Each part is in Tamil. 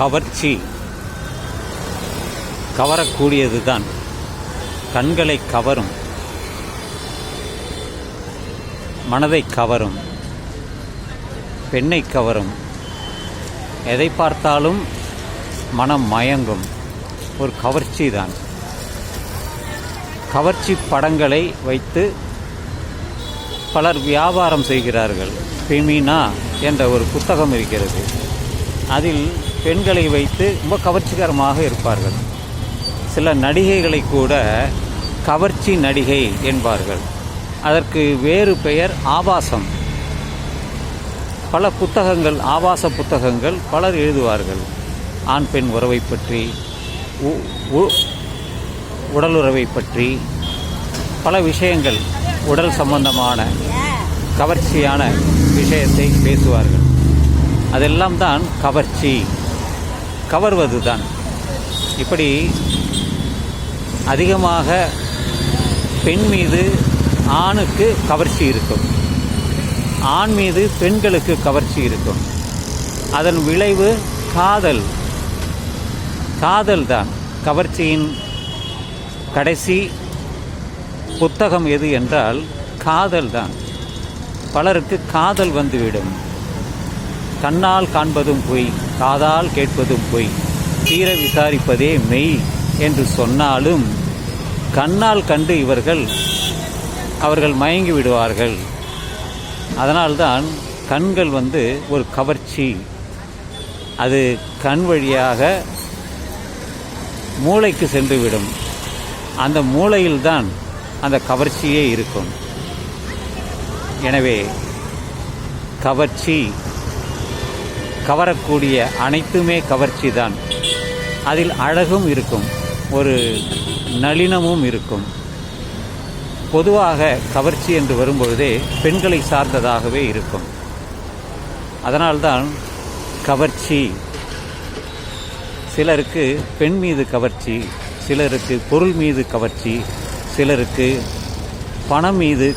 கவர்ச்சி. கவரக்கூடியது தான் கண்களை கவரும். மனதை கவரும். பெண்ணை கவரும். எதை பார்த்தாலும் மனம் மயங்கும். ஒரு கவர்ச்சி தான் கவர்ச்சி படங்களை வைத்து பலர் வியாபாரம் செய்கிறார்கள். பிமினா என்ற ஒரு புத்தகம் இருக்கிறது. அதில் பெண்களை வைத்து ரொம்ப கவர்ச்சிகரமாக இருப்பார்கள். சில நடிகைகளை கூட கவர்ச்சி நடிகை என்பார்கள். அதற்கு வேறு பெயர் ஆபாசம். பல புத்தகங்கள் ஆபாச புத்தகங்கள் பலர் எழுதுவார்கள். ஆண் பெண் உறவை பற்றி உ- உ- உடலுறவை பற்றி பல விஷயங்கள் உடல் சம்பந்தமான கவர்ச்சியான விஷயத்தை பேசுவார்கள். அதெல்லாம் தான் கவர்ச்சி. கவர்வது தான் இப்படி அதிகமாக பெண் மீது ஆணுக்கு கவர்ச்சி இருக்கும். ஆண் மீது பெண்களுக்கு கவர்ச்சி இருக்கும். அதன் விளைவு காதல். காதல் தான் கவர்ச்சியின் கடைசி புத்தகம் எது என்றால் காதல் தான் பலருக்கு காதல் வந்துவிடும். கண்ணால் காண்பதும் பொய் காதால் கேட்பதும் பொய் தீர விசாரிப்பதே மெய் என்று சொன்னாலும் கண்ணால் கண்டு இவர்கள் அவர்கள் மயங்கி விடுவார்கள். அதனால்தான் கண்கள் வந்து ஒரு கவர்ச்சி. அது கண் வழியாக மூளைக்கு சென்றுவிடும். அந்த மூளையில்தான் அந்த கவர்ச்சியே இருக்கும். எனவே கவர்ச்சி கவரக்கூடிய அனைத்துமே கவர்ச்சி தான் அதில் அழகும் இருக்கும் ஒரு நளினமும் இருக்கும். பொதுவாக கவர்ச்சி என்று வரும்பொழுதே பெண்களை சார்ந்ததாகவே இருக்கும். அதனால்தான் கவர்ச்சி. சிலருக்கு பெண் மீது கவர்ச்சி சிலருக்கு பொருள் மீது கவர்ச்சி சிலருக்கு பணம் மீது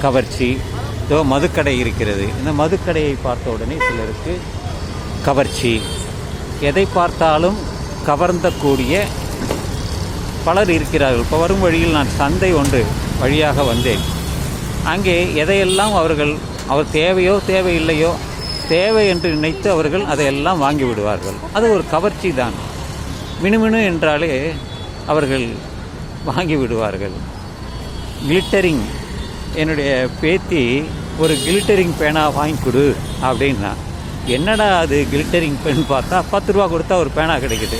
கவர்ச்சி இதோ மதுக்கடை இருக்கிறது. இந்த மதுக்கடையை பார்த்த உடனே சிலருக்கு கவர்ச்சி. எதை பார்த்தாலும் கவர்ந்தக்கூடிய பலர் இருக்கிறார்கள். இப்போ வரும் வழியில் நான் சந்தை ஒன்று வழியாக வந்தேன். அங்கே எதையெல்லாம் அவர்கள் அவர் தேவையோ தேவையில்லையோ தேவை என்று நினைத்து அவர்கள் அதையெல்லாம் வாங்கி விடுவார்கள். அது ஒரு கவர்ச்சி தான். மினுமினு என்றாலே அவர்கள் வாங்கி விடுவார்கள். கிளிட்டரிங் என்னுடைய பேத்தி ஒரு கிளிட்டரிங் பேனா வாங்கி கொடு அப்படின்னா என்னடா அது கிளிட்டரிங் பென் பார்த்தா பத்து ரூபா கொடுத்தா ஒரு பேனா கிடைக்குது.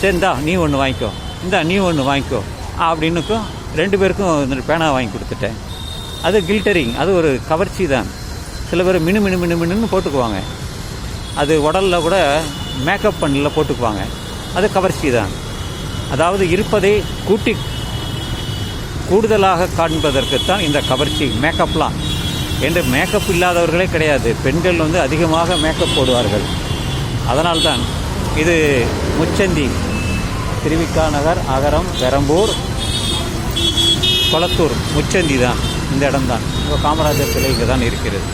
சரிந்தா நீ ஒன்று வாங்கிக்கோ. இந்தா நீ ஒன்று வாங்கிக்கோ. அப்படின்னுக்கும் ரெண்டு பேருக்கும் இந்த பேனா வாங்கி கொடுத்துட்டேன். அது கில்டரிங் அது ஒரு கவர்ச்சி தான். சில பேர் மினு மினு மினு மினுன்னு போட்டுக்குவாங்க. அது உடலில் கூட மேக்கப் பண்ணல போட்டுக்குவாங்க. அது கவர்ச்சி தான். அதாவது இருப்பதை கூட்டி கூடுதலாக காண்பதற்குத்தான் இந்த கவர்ச்சி மேக்கப்லாம் என்று மேக்கப் இல்லாதவர்களே கிடையாது. பெண்கள் வந்து அதிகமாக மேக்கப் போடுவார்கள். அதனால்தான் இது முச்சந்தி திருவிக்கா நகர் அகரம் பெரம்பூர் கொளத்தூர் முச்சந்தி தான். இந்த இடம்தான். இப்போ காமராஜர் சிலை இங்கே தான் இருக்கிறது.